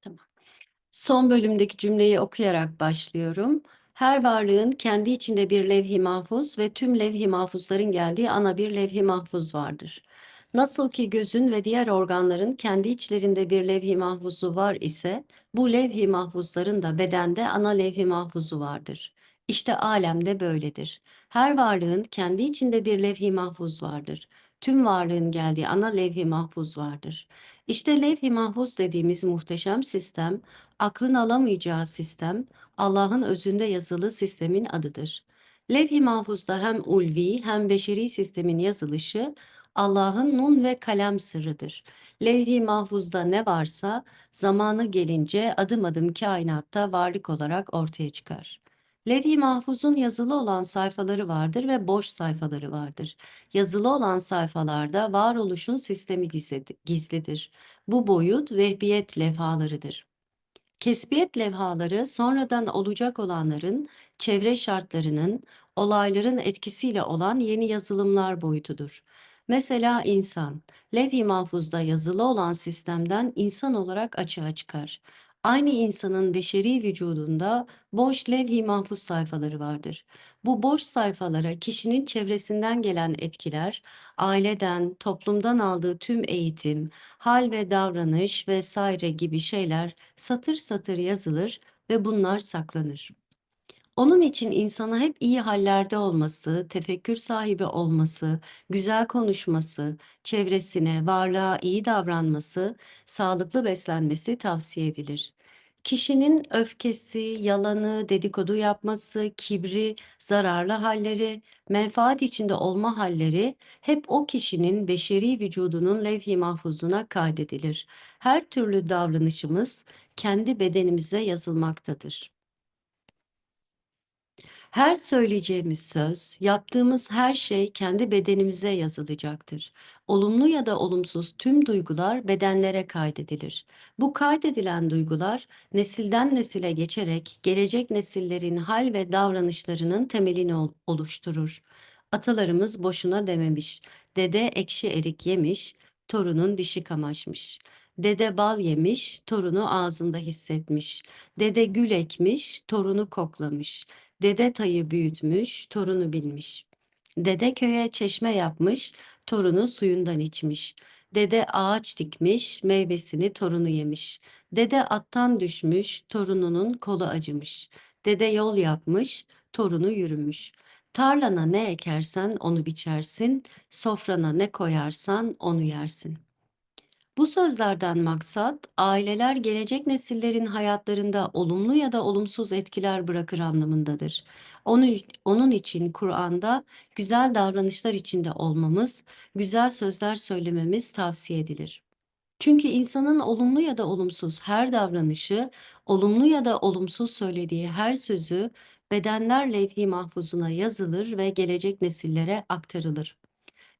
Tamam. Son bölümdeki cümleyi okuyarak başlıyorum. Her varlığın kendi içinde bir levh-i mahfuz ve tüm levh-i mahfuzların geldiği ana bir levh-i mahfuz vardır. Nasıl ki gözün ve diğer organların kendi içlerinde bir levh-i mahfuzu var ise, bu levh-i mahfuzların da bedende ana levh-i mahfuzu vardır. İşte alemde böyledir. Her varlığın kendi içinde bir levh-i mahfuz vardır. Tüm varlığın geldiği ana levh-i mahfuz vardır. İşte levh-i mahfuz dediğimiz muhteşem sistem, aklın alamayacağı sistem, Allah'ın özünde yazılı sistemin adıdır. Levh-i mahfuzda hem ulvi hem beşeri sistemin yazılışı Allah'ın nun ve kalem sırrıdır. Levh-i mahfuzda ne varsa zamanı gelince adım adım kainatta varlık olarak ortaya çıkar. Levh-i mahfuzun yazılı olan sayfaları vardır ve boş sayfaları vardır. Yazılı olan sayfalarda varoluşun sistemi gizlidir. Bu boyut vehbiyet levhalarıdır. Kesbiyet levhaları sonradan olacak olanların, çevre şartlarının, olayların etkisiyle olan yeni yazılımlar boyutudur. Mesela insan, levh-i mahfuzda yazılı olan sistemden insan olarak açığa çıkar. Aynı insanın beşeri vücudunda boş levh-i mahfuz sayfaları vardır. Bu boş sayfalara kişinin çevresinden gelen etkiler, aileden, toplumdan aldığı tüm eğitim, hal ve davranış vesaire gibi şeyler satır satır yazılır ve bunlar saklanır. Onun için insana hep iyi hallerde olması, tefekkür sahibi olması, güzel konuşması, çevresine, varlığa iyi davranması, sağlıklı beslenmesi tavsiye edilir. Kişinin öfkesi, yalanı, dedikodu yapması, kibri, zararlı halleri, menfaat içinde olma halleri hep o kişinin beşeri vücudunun levh-i mahfuzuna kaydedilir. Her türlü davranışımız kendi bedenimize yazılmaktadır. Her söyleyeceğimiz söz, yaptığımız her şey kendi bedenimize yazılacaktır. Olumlu ya da olumsuz tüm duygular bedenlere kaydedilir. Bu kaydedilen duygular nesilden nesile geçerek gelecek nesillerin hal ve davranışlarının temelini oluşturur. Atalarımız boşuna dememiş. Dede ekşi erik yemiş, torunun dişi kamaşmış. Dede bal yemiş, torunu ağzında hissetmiş. Dede gül ekmiş, torunu koklamış. Dede tayı büyütmüş, torunu bilmiş. Dede köye çeşme yapmış, torunu suyundan içmiş. Dede ağaç dikmiş, meyvesini torunu yemiş. Dede attan düşmüş, torununun kolu acımış. Dede yol yapmış, torunu yürümüş. Tarlana ne ekersen onu biçersin, sofrana ne koyarsan onu yersin.'' Bu sözlerden maksat aileler gelecek nesillerin hayatlarında olumlu ya da olumsuz etkiler bırakır anlamındadır. Onun, onun için Kur'an'da güzel davranışlar içinde olmamız, güzel sözler söylememiz tavsiye edilir. Çünkü insanın olumlu ya da olumsuz her davranışı, olumlu ya da olumsuz söylediği her sözü bedenler levh-i mahfuzuna yazılır ve gelecek nesillere aktarılır.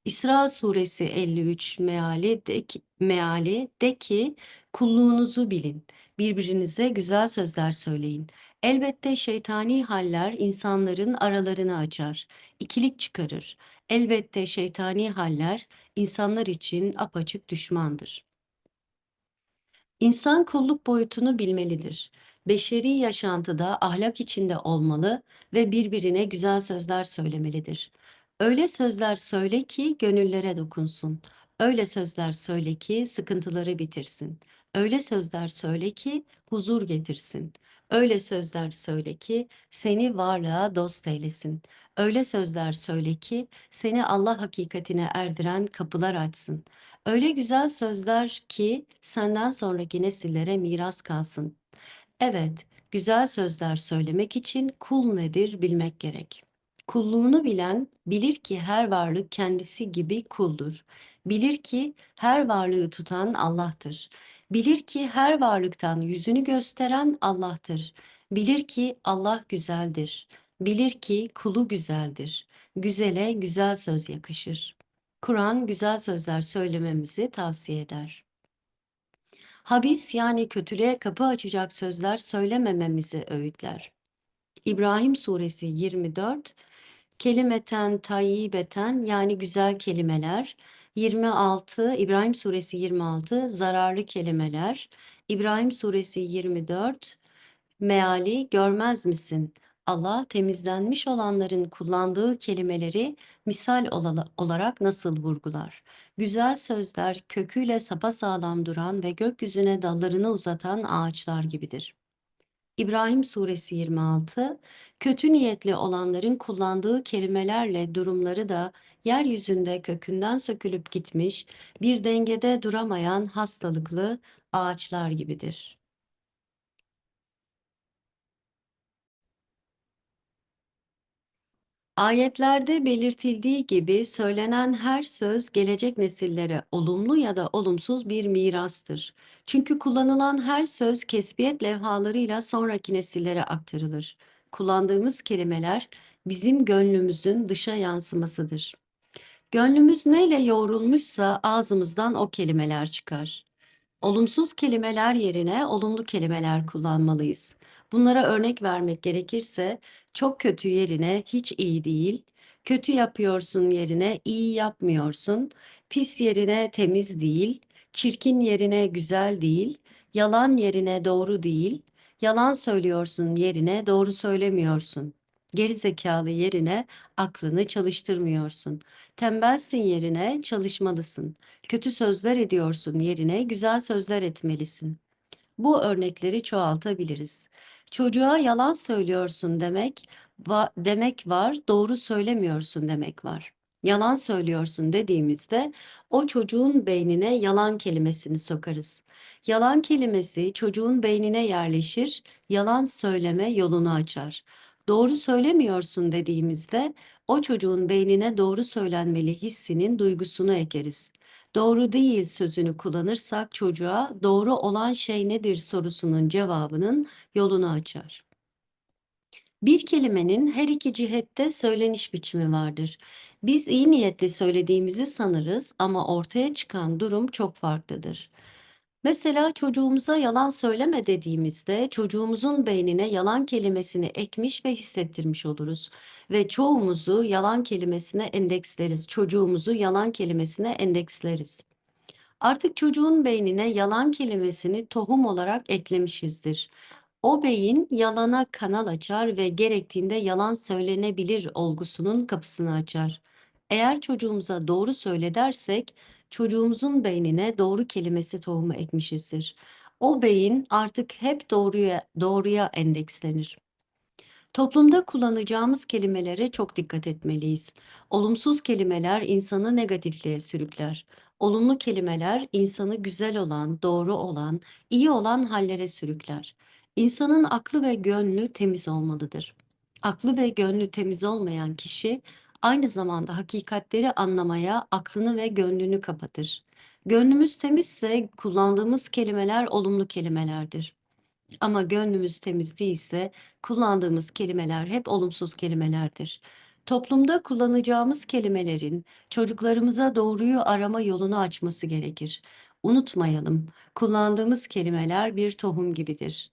İsra suresi 53 meali de ki, meali de ki kulluğunuzu bilin. Birbirinize güzel sözler söyleyin. Elbette şeytani haller insanların aralarını açar, ikilik çıkarır. Elbette şeytani haller insanlar için apaçık düşmandır. İnsan kulluk boyutunu bilmelidir. Beşeri yaşantıda ahlak içinde olmalı ve birbirine güzel sözler söylemelidir. Öyle sözler söyle ki gönüllere dokunsun. Öyle sözler söyle ki sıkıntıları bitirsin. Öyle sözler söyle ki huzur getirsin. Öyle sözler söyle ki seni varlığa dost eylesin. Öyle sözler söyle ki seni Allah hakikatine erdiren kapılar açsın. Öyle güzel sözler ki senden sonraki nesillere miras kalsın. Evet, güzel sözler söylemek için kul nedir bilmek gerek. Kulluğunu bilen bilir ki her varlık kendisi gibi kuldur. Bilir ki her varlığı tutan Allah'tır. Bilir ki her varlıktan yüzünü gösteren Allah'tır. Bilir ki Allah güzeldir. Bilir ki kulu güzeldir. Güzele güzel söz yakışır. Kur'an güzel sözler söylememizi tavsiye eder. Habis yani kötülüğe kapı açacak sözler söylemememizi öğütler. İbrahim suresi 24 kelimeten tayyibeten yani güzel kelimeler 26 İbrahim Suresi 26 zararlı kelimeler. İbrahim Suresi 24 meali görmez misin? Allah temizlenmiş olanların kullandığı kelimeleri misal ola- olarak nasıl vurgular? Güzel sözler köküyle sapasağlam duran ve gökyüzüne dallarını uzatan ağaçlar gibidir. İbrahim Suresi 26, kötü niyetli olanların kullandığı kelimelerle durumları da yeryüzünde kökünden sökülüp gitmiş, bir dengede duramayan hastalıklı ağaçlar gibidir. Ayetlerde belirtildiği gibi söylenen her söz gelecek nesillere olumlu ya da olumsuz bir mirastır. Çünkü kullanılan her söz kesbiyet levhalarıyla sonraki nesillere aktarılır. Kullandığımız kelimeler bizim gönlümüzün dışa yansımasıdır. Gönlümüz neyle yoğrulmuşsa ağzımızdan o kelimeler çıkar. Olumsuz kelimeler yerine olumlu kelimeler kullanmalıyız. Bunlara örnek vermek gerekirse çok kötü yerine hiç iyi değil, kötü yapıyorsun yerine iyi yapmıyorsun, pis yerine temiz değil, çirkin yerine güzel değil, yalan yerine doğru değil, yalan söylüyorsun yerine doğru söylemiyorsun. Geri zekalı yerine aklını çalıştırmıyorsun. Tembelsin yerine çalışmalısın. Kötü sözler ediyorsun yerine güzel sözler etmelisin. Bu örnekleri çoğaltabiliriz. Çocuğa yalan söylüyorsun demek va- demek var, doğru söylemiyorsun demek var. Yalan söylüyorsun dediğimizde o çocuğun beynine yalan kelimesini sokarız. Yalan kelimesi çocuğun beynine yerleşir, yalan söyleme yolunu açar. Doğru söylemiyorsun dediğimizde o çocuğun beynine doğru söylenmeli hissinin duygusunu ekeriz. Doğru değil sözünü kullanırsak çocuğa doğru olan şey nedir sorusunun cevabının yolunu açar. Bir kelimenin her iki cihette söyleniş biçimi vardır. Biz iyi niyetle söylediğimizi sanırız ama ortaya çıkan durum çok farklıdır. Mesela çocuğumuza yalan söyleme dediğimizde çocuğumuzun beynine yalan kelimesini ekmiş ve hissettirmiş oluruz. Ve çoğumuzu yalan kelimesine endeksleriz. Çocuğumuzu yalan kelimesine endeksleriz. Artık çocuğun beynine yalan kelimesini tohum olarak eklemişizdir. O beyin yalana kanal açar ve gerektiğinde yalan söylenebilir olgusunun kapısını açar. Eğer çocuğumuza doğru söyle dersek, çocuğumuzun beynine doğru kelimesi tohumu ekmişizdir. O beyin artık hep doğruya doğruya endekslenir. Toplumda kullanacağımız kelimelere çok dikkat etmeliyiz. Olumsuz kelimeler insanı negatifliğe sürükler. Olumlu kelimeler insanı güzel olan, doğru olan, iyi olan hallere sürükler. İnsanın aklı ve gönlü temiz olmalıdır. Aklı ve gönlü temiz olmayan kişi aynı zamanda hakikatleri anlamaya aklını ve gönlünü kapatır. Gönlümüz temizse kullandığımız kelimeler olumlu kelimelerdir. Ama gönlümüz temiz değilse kullandığımız kelimeler hep olumsuz kelimelerdir. Toplumda kullanacağımız kelimelerin çocuklarımıza doğruyu arama yolunu açması gerekir. Unutmayalım, kullandığımız kelimeler bir tohum gibidir.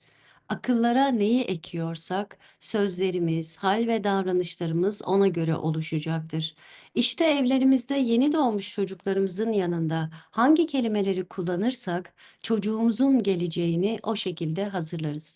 Akıllara neyi ekiyorsak sözlerimiz, hal ve davranışlarımız ona göre oluşacaktır. İşte evlerimizde yeni doğmuş çocuklarımızın yanında hangi kelimeleri kullanırsak çocuğumuzun geleceğini o şekilde hazırlarız.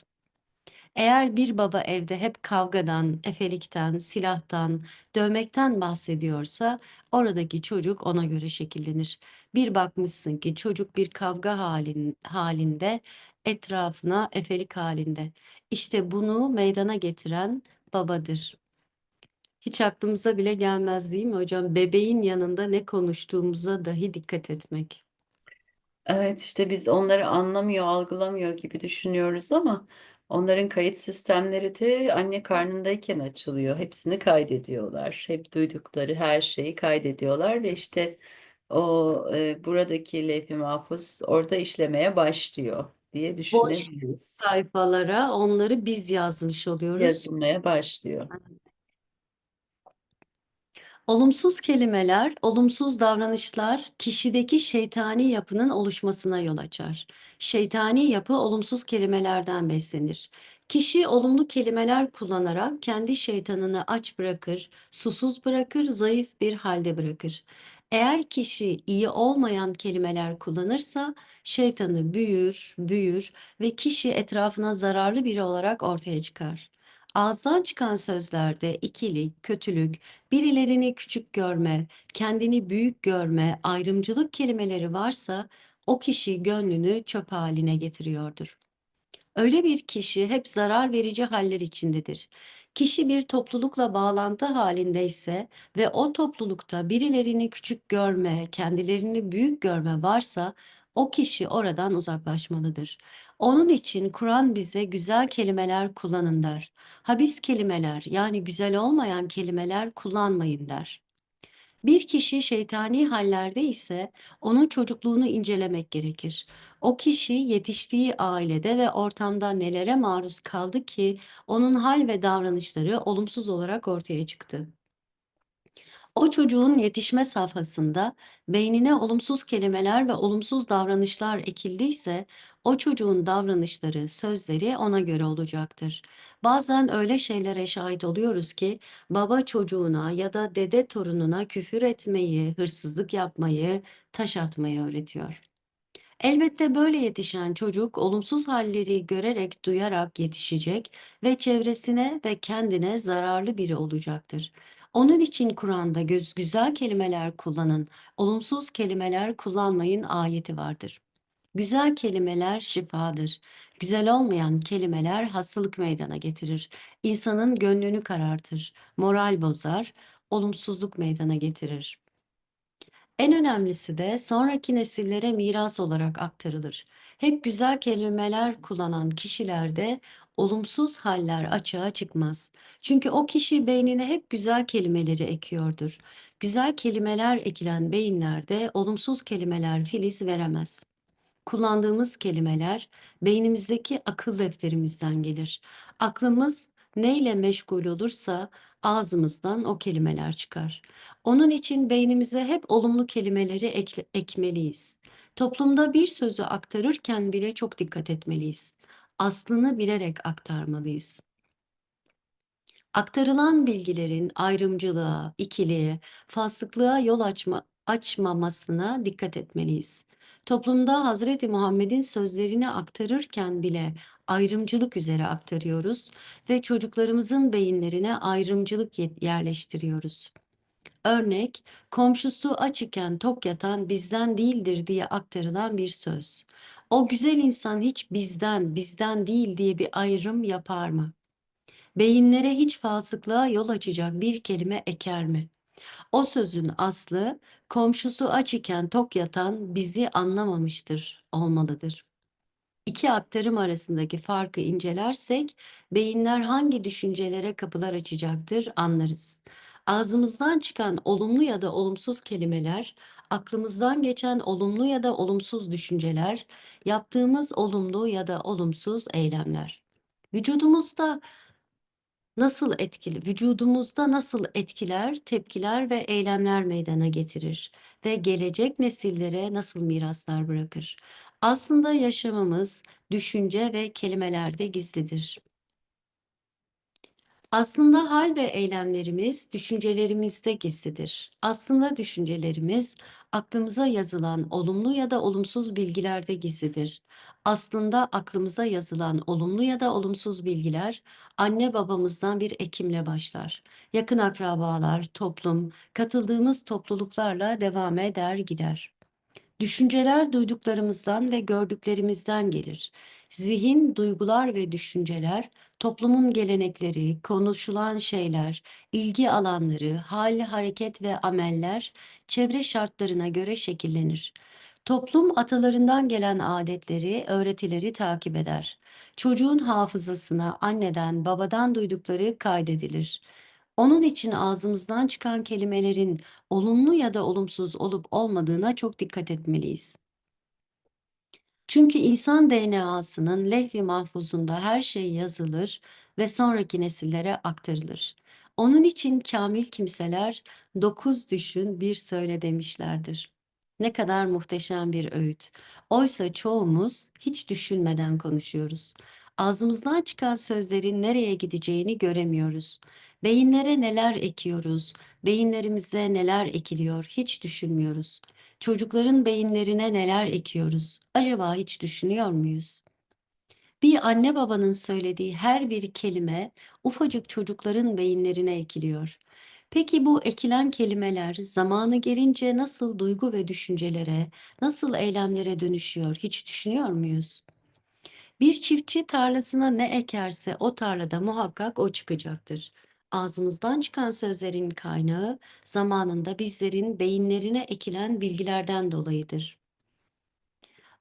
Eğer bir baba evde hep kavgadan, efelikten, silahtan, dövmekten bahsediyorsa oradaki çocuk ona göre şekillenir. Bir bakmışsın ki çocuk bir kavga halin, halinde, etrafına efelik halinde. İşte bunu meydana getiren babadır. Hiç aklımıza bile gelmez değil mi hocam? Bebeğin yanında ne konuştuğumuza dahi dikkat etmek. Evet işte biz onları anlamıyor, algılamıyor gibi düşünüyoruz ama onların kayıt sistemleri de anne karnındayken açılıyor. Hepsini kaydediyorlar. Hep duydukları her şeyi kaydediyorlar ve işte o e, buradaki levh-i mahfuz orada işlemeye başlıyor diye Boş düşünebiliriz. sayfalara onları biz yazmış oluyoruz. Yazılmaya başlıyor. Olumsuz kelimeler, olumsuz davranışlar kişideki şeytani yapının oluşmasına yol açar. Şeytani yapı olumsuz kelimelerden beslenir. Kişi olumlu kelimeler kullanarak kendi şeytanını aç bırakır, susuz bırakır, zayıf bir halde bırakır. Eğer kişi iyi olmayan kelimeler kullanırsa şeytanı büyür, büyür ve kişi etrafına zararlı biri olarak ortaya çıkar. Ağızdan çıkan sözlerde ikilik, kötülük, birilerini küçük görme, kendini büyük görme, ayrımcılık kelimeleri varsa o kişi gönlünü çöp haline getiriyordur. Öyle bir kişi hep zarar verici haller içindedir. Kişi bir toplulukla bağlantı halindeyse ve o toplulukta birilerini küçük görme, kendilerini büyük görme varsa o kişi oradan uzaklaşmalıdır. Onun için Kur'an bize güzel kelimeler kullanın der. Habis kelimeler yani güzel olmayan kelimeler kullanmayın der. Bir kişi şeytani hallerde ise onun çocukluğunu incelemek gerekir. O kişi yetiştiği ailede ve ortamda nelere maruz kaldı ki onun hal ve davranışları olumsuz olarak ortaya çıktı. O çocuğun yetişme safhasında beynine olumsuz kelimeler ve olumsuz davranışlar ekildiyse o çocuğun davranışları, sözleri ona göre olacaktır. Bazen öyle şeylere şahit oluyoruz ki baba çocuğuna ya da dede torununa küfür etmeyi, hırsızlık yapmayı, taş atmayı öğretiyor. Elbette böyle yetişen çocuk olumsuz halleri görerek, duyarak yetişecek ve çevresine ve kendine zararlı biri olacaktır. Onun için Kur'an'da göz güzel kelimeler kullanın, olumsuz kelimeler kullanmayın ayeti vardır. Güzel kelimeler şifadır. Güzel olmayan kelimeler hastalık meydana getirir. İnsanın gönlünü karartır, moral bozar, olumsuzluk meydana getirir. En önemlisi de sonraki nesillere miras olarak aktarılır. Hep güzel kelimeler kullanan kişilerde olumsuz haller açığa çıkmaz. Çünkü o kişi beynine hep güzel kelimeleri ekiyordur. Güzel kelimeler ekilen beyinlerde olumsuz kelimeler filiz veremez. Kullandığımız kelimeler beynimizdeki akıl defterimizden gelir. Aklımız neyle meşgul olursa ağzımızdan o kelimeler çıkar. Onun için beynimize hep olumlu kelimeleri ekle- ekmeliyiz. Toplumda bir sözü aktarırken bile çok dikkat etmeliyiz. Aslını bilerek aktarmalıyız. Aktarılan bilgilerin ayrımcılığa, ikiliğe, fasıklığa yol açma, açmamasına dikkat etmeliyiz. Toplumda Hazreti Muhammed'in sözlerini aktarırken bile ayrımcılık üzere aktarıyoruz ve çocuklarımızın beyinlerine ayrımcılık ye- yerleştiriyoruz. Örnek, komşusu aç iken tok yatan bizden değildir diye aktarılan bir söz. O güzel insan hiç bizden, bizden değil diye bir ayrım yapar mı? Beyinlere hiç fasıklığa yol açacak bir kelime eker mi? O sözün aslı komşusu aç iken tok yatan bizi anlamamıştır olmalıdır. İki aktarım arasındaki farkı incelersek beyinler hangi düşüncelere kapılar açacaktır anlarız. Ağzımızdan çıkan olumlu ya da olumsuz kelimeler, aklımızdan geçen olumlu ya da olumsuz düşünceler, yaptığımız olumlu ya da olumsuz eylemler. Vücudumuzda nasıl etkili, vücudumuzda nasıl etkiler, tepkiler ve eylemler meydana getirir ve gelecek nesillere nasıl miraslar bırakır? Aslında yaşamımız düşünce ve kelimelerde gizlidir. Aslında hal ve eylemlerimiz düşüncelerimizde gizlidir. Aslında düşüncelerimiz aklımıza yazılan olumlu ya da olumsuz bilgilerde gizlidir. Aslında aklımıza yazılan olumlu ya da olumsuz bilgiler anne babamızdan bir ekimle başlar. Yakın akrabalar, toplum, katıldığımız topluluklarla devam eder gider. Düşünceler duyduklarımızdan ve gördüklerimizden gelir. Zihin, duygular ve düşünceler, toplumun gelenekleri, konuşulan şeyler, ilgi alanları, hal, hareket ve ameller çevre şartlarına göre şekillenir. Toplum atalarından gelen adetleri, öğretileri takip eder. Çocuğun hafızasına anneden, babadan duydukları kaydedilir. Onun için ağzımızdan çıkan kelimelerin olumlu ya da olumsuz olup olmadığına çok dikkat etmeliyiz. Çünkü insan DNA'sının lehvi mahfuzunda her şey yazılır ve sonraki nesillere aktarılır. Onun için kamil kimseler dokuz düşün bir söyle demişlerdir. Ne kadar muhteşem bir öğüt. Oysa çoğumuz hiç düşünmeden konuşuyoruz. Ağzımızdan çıkan sözlerin nereye gideceğini göremiyoruz. Beyinlere neler ekiyoruz, beyinlerimize neler ekiliyor hiç düşünmüyoruz. Çocukların beyinlerine neler ekiyoruz acaba hiç düşünüyor muyuz? Bir anne babanın söylediği her bir kelime ufacık çocukların beyinlerine ekiliyor. Peki bu ekilen kelimeler zamanı gelince nasıl duygu ve düşüncelere, nasıl eylemlere dönüşüyor hiç düşünüyor muyuz? Bir çiftçi tarlasına ne ekerse o tarlada muhakkak o çıkacaktır. Ağzımızdan çıkan sözlerin kaynağı zamanında bizlerin beyinlerine ekilen bilgilerden dolayıdır.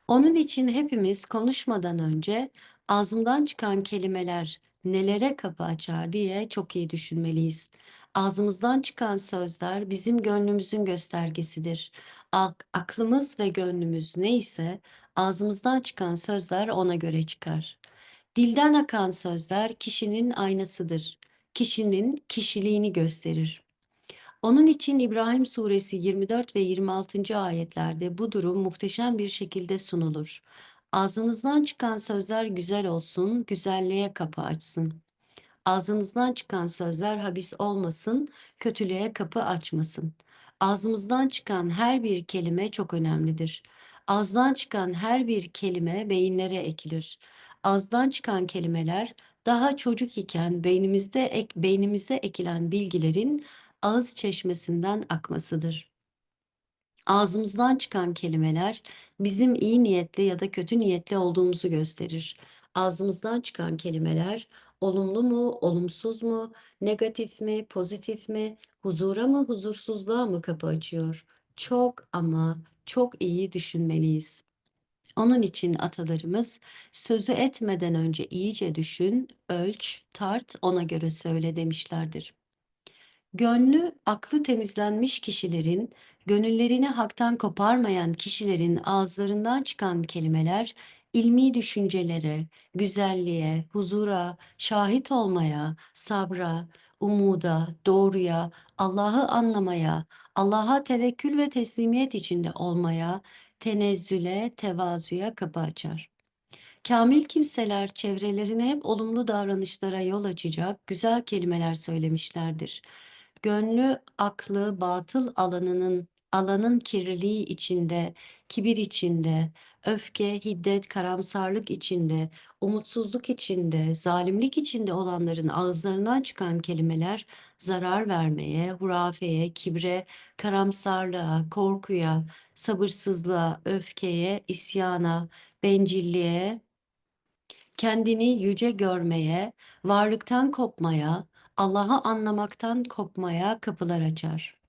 Onun için hepimiz konuşmadan önce ağzımdan çıkan kelimeler nelere kapı açar diye çok iyi düşünmeliyiz. Ağzımızdan çıkan sözler bizim gönlümüzün göstergesidir. Ak- aklımız ve gönlümüz neyse ağzımızdan çıkan sözler ona göre çıkar. Dilden akan sözler kişinin aynasıdır. Kişinin kişiliğini gösterir. Onun için İbrahim suresi 24 ve 26. ayetlerde bu durum muhteşem bir şekilde sunulur. Ağzınızdan çıkan sözler güzel olsun, güzelliğe kapı açsın. Ağzınızdan çıkan sözler habis olmasın, kötülüğe kapı açmasın. Ağzımızdan çıkan her bir kelime çok önemlidir. Ağızdan çıkan her bir kelime beyinlere ekilir. Ağızdan çıkan kelimeler daha çocuk iken beynimizde ek, beynimize ekilen bilgilerin ağız çeşmesinden akmasıdır. Ağzımızdan çıkan kelimeler bizim iyi niyetli ya da kötü niyetli olduğumuzu gösterir. Ağzımızdan çıkan kelimeler olumlu mu, olumsuz mu, negatif mi, pozitif mi, huzura mı, huzursuzluğa mı kapı açıyor? Çok ama çok iyi düşünmeliyiz. Onun için atalarımız sözü etmeden önce iyice düşün, ölç, tart, ona göre söyle demişlerdir. Gönlü, aklı temizlenmiş kişilerin, gönüllerini haktan koparmayan kişilerin ağızlarından çıkan kelimeler, ilmi düşüncelere, güzelliğe, huzura, şahit olmaya, sabra, umuda, doğruya, Allah'ı anlamaya, Allah'a tevekkül ve teslimiyet içinde olmaya, tenezzüle, tevazuya kapı açar. Kamil kimseler çevrelerine hep olumlu davranışlara yol açacak güzel kelimeler söylemişlerdir. Gönlü, aklı, batıl alanının alanın kirliliği içinde, kibir içinde, öfke, hiddet, karamsarlık içinde, umutsuzluk içinde, zalimlik içinde olanların ağızlarından çıkan kelimeler zarar vermeye, hurafeye, kibre, karamsarlığa, korkuya, sabırsızlığa, öfkeye, isyana, bencilliğe, kendini yüce görmeye, varlıktan kopmaya, Allah'ı anlamaktan kopmaya kapılar açar.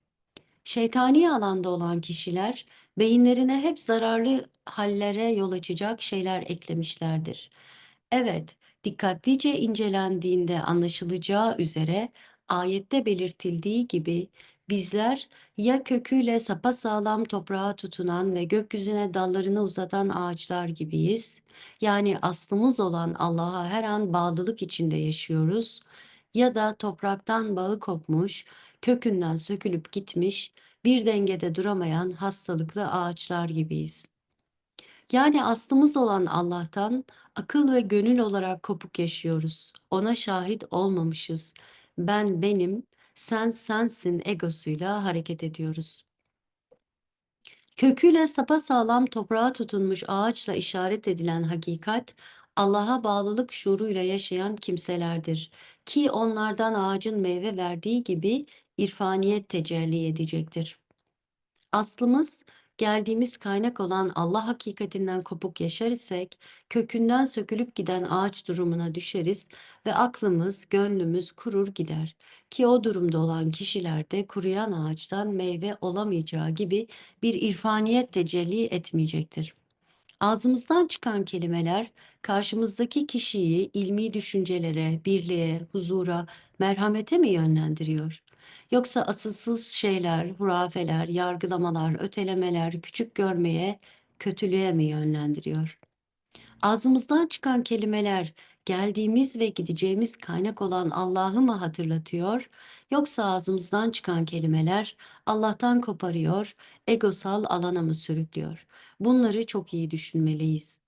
Şeytani alanda olan kişiler beyinlerine hep zararlı hallere yol açacak şeyler eklemişlerdir. Evet, dikkatlice incelendiğinde anlaşılacağı üzere ayette belirtildiği gibi bizler ya köküyle sapasağlam toprağa tutunan ve gökyüzüne dallarını uzatan ağaçlar gibiyiz. Yani aslımız olan Allah'a her an bağlılık içinde yaşıyoruz ya da topraktan bağı kopmuş, kökünden sökülüp gitmiş, bir dengede duramayan hastalıklı ağaçlar gibiyiz. Yani aslımız olan Allah'tan akıl ve gönül olarak kopuk yaşıyoruz. Ona şahit olmamışız. Ben benim, sen sensin egosuyla hareket ediyoruz. Köküyle sapasağlam toprağa tutunmuş ağaçla işaret edilen hakikat, Allah'a bağlılık şuuruyla yaşayan kimselerdir. Ki onlardan ağacın meyve verdiği gibi irfaniyet tecelli edecektir. Aslımız geldiğimiz kaynak olan Allah hakikatinden kopuk yaşar isek, kökünden sökülüp giden ağaç durumuna düşeriz ve aklımız, gönlümüz kurur gider. Ki o durumda olan kişilerde kuruyan ağaçtan meyve olamayacağı gibi bir irfaniyet tecelli etmeyecektir. Ağzımızdan çıkan kelimeler karşımızdaki kişiyi ilmi düşüncelere, birliğe, huzura, merhamete mi yönlendiriyor? Yoksa asılsız şeyler, hurafeler, yargılamalar, ötelemeler, küçük görmeye, kötülüğe mi yönlendiriyor? Ağzımızdan çıkan kelimeler geldiğimiz ve gideceğimiz kaynak olan Allah'ı mı hatırlatıyor? Yoksa ağzımızdan çıkan kelimeler Allah'tan koparıyor, egosal alana mı sürüklüyor? Bunları çok iyi düşünmeliyiz.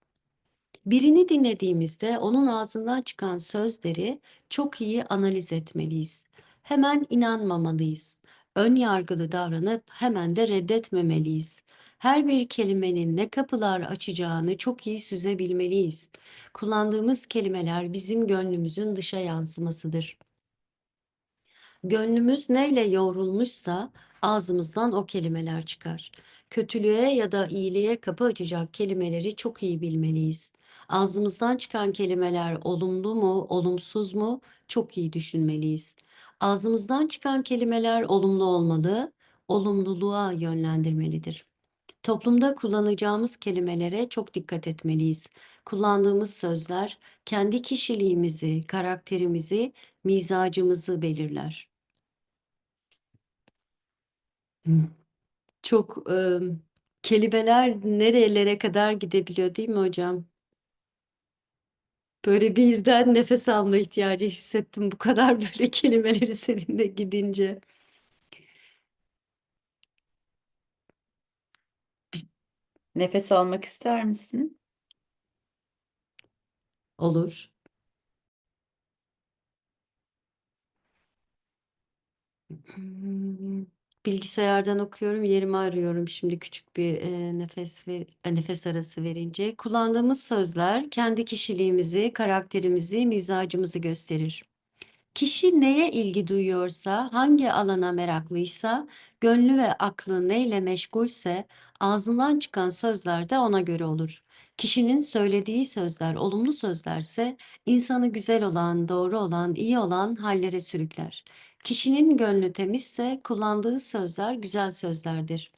Birini dinlediğimizde onun ağzından çıkan sözleri çok iyi analiz etmeliyiz. Hemen inanmamalıyız. Ön yargılı davranıp hemen de reddetmemeliyiz. Her bir kelimenin ne kapılar açacağını çok iyi süzebilmeliyiz. Kullandığımız kelimeler bizim gönlümüzün dışa yansımasıdır. Gönlümüz neyle yoğrulmuşsa ağzımızdan o kelimeler çıkar. Kötülüğe ya da iyiliğe kapı açacak kelimeleri çok iyi bilmeliyiz. Ağzımızdan çıkan kelimeler olumlu mu, olumsuz mu çok iyi düşünmeliyiz. Ağzımızdan çıkan kelimeler olumlu olmalı, olumluluğa yönlendirmelidir. Toplumda kullanacağımız kelimelere çok dikkat etmeliyiz. Kullandığımız sözler kendi kişiliğimizi, karakterimizi, mizacımızı belirler. Çok, ımm, kelimeler nerelere kadar gidebiliyor, değil mi hocam? Böyle birden nefes alma ihtiyacı hissettim bu kadar böyle kelimeler üzerinde gidince. Nefes almak ister misin? Olur. Bilgisayardan okuyorum, yerimi arıyorum şimdi küçük bir, eee, nefes ver eee, nefes arası verince. Kullandığımız sözler kendi kişiliğimizi, karakterimizi, mizacımızı gösterir. Kişi neye ilgi duyuyorsa, hangi alana meraklıysa, gönlü ve aklı neyle meşgulse ağzından çıkan sözler de ona göre olur. Kişinin söylediği sözler olumlu sözlerse insanı güzel olan, doğru olan, iyi olan hallere sürükler. Kişinin gönlü temizse kullandığı sözler güzel sözlerdir.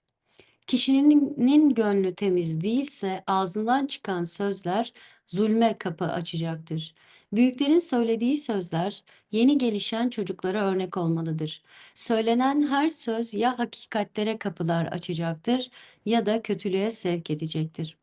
Kişinin gönlü temiz değilse ağzından çıkan sözler zulme kapı açacaktır. Büyüklerin söylediği sözler yeni gelişen çocuklara örnek olmalıdır. Söylenen her söz ya hakikatlere kapılar açacaktır ya da kötülüğe sevk edecektir.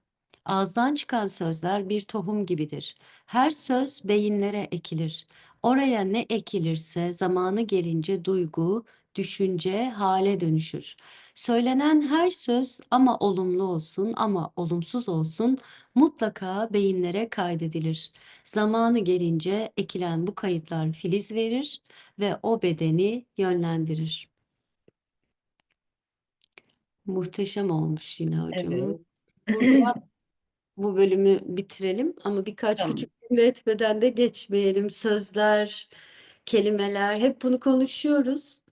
Ağızdan çıkan sözler bir tohum gibidir. Her söz beyinlere ekilir. Oraya ne ekilirse zamanı gelince duygu, düşünce, hale dönüşür. Söylenen her söz ama olumlu olsun ama olumsuz olsun mutlaka beyinlere kaydedilir. Zamanı gelince ekilen bu kayıtlar filiz verir ve o bedeni yönlendirir. Muhteşem olmuş yine hocam. Evet. Burada bu bölümü bitirelim ama birkaç Tamam. küçük cümle etmeden de geçmeyelim. Sözler, kelimeler hep bunu konuşuyoruz.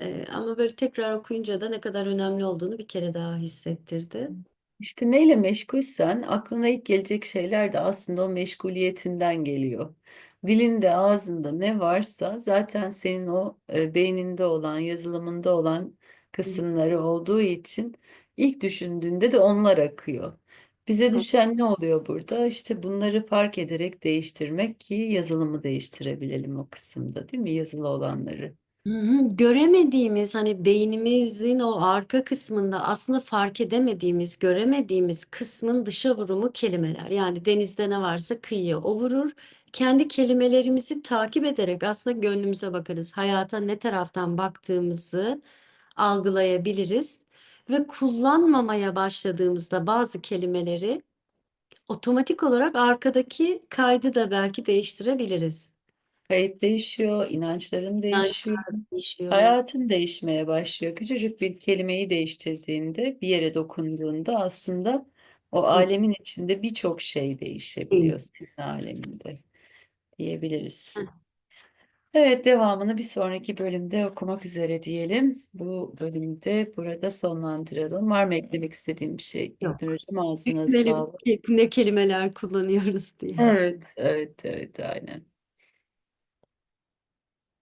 Eee, ama böyle tekrar okuyunca da ne kadar önemli olduğunu bir kere daha hissettirdi. İşte neyle meşgulsen aklına ilk gelecek şeyler de aslında o meşguliyetinden geliyor. Dilinde, ağzında ne varsa zaten senin o e, beyninde olan, yazılımında olan kısımları olduğu için ilk düşündüğünde de onlar akıyor. Bize Hı. düşen ne oluyor burada? İşte bunları fark ederek değiştirmek ki yazılımı değiştirebilelim o kısımda, değil mi? Yazılı olanları. Göremediğimiz hani beynimizin o arka kısmında aslında fark edemediğimiz, göremediğimiz kısmın dışa vurumu kelimeler. Yani denizde ne varsa kıyıya o vurur. Kendi kelimelerimizi takip ederek aslında gönlümüze bakarız. Hayata ne taraftan baktığımızı algılayabiliriz ve kullanmamaya başladığımızda bazı kelimeleri otomatik olarak arkadaki kaydı da belki değiştirebiliriz. Kayıt değişiyor, inançların değişiyor. Değişiyor. Hayatın değişmeye başlıyor. Küçücük bir kelimeyi değiştirdiğinde, bir yere dokunduğunda aslında o Hı. alemin içinde birçok şey değişebiliyor senin aleminde diyebiliriz. Evet, devamını bir sonraki bölümde okumak üzere diyelim. Bu bölümü de burada sonlandıralım. Var mı eklemek istediğim bir şey? Yok. Hocam ağzına Düşünelim sağlık. ne kelimeler kullanıyoruz diye. Evet, evet, evet, aynen.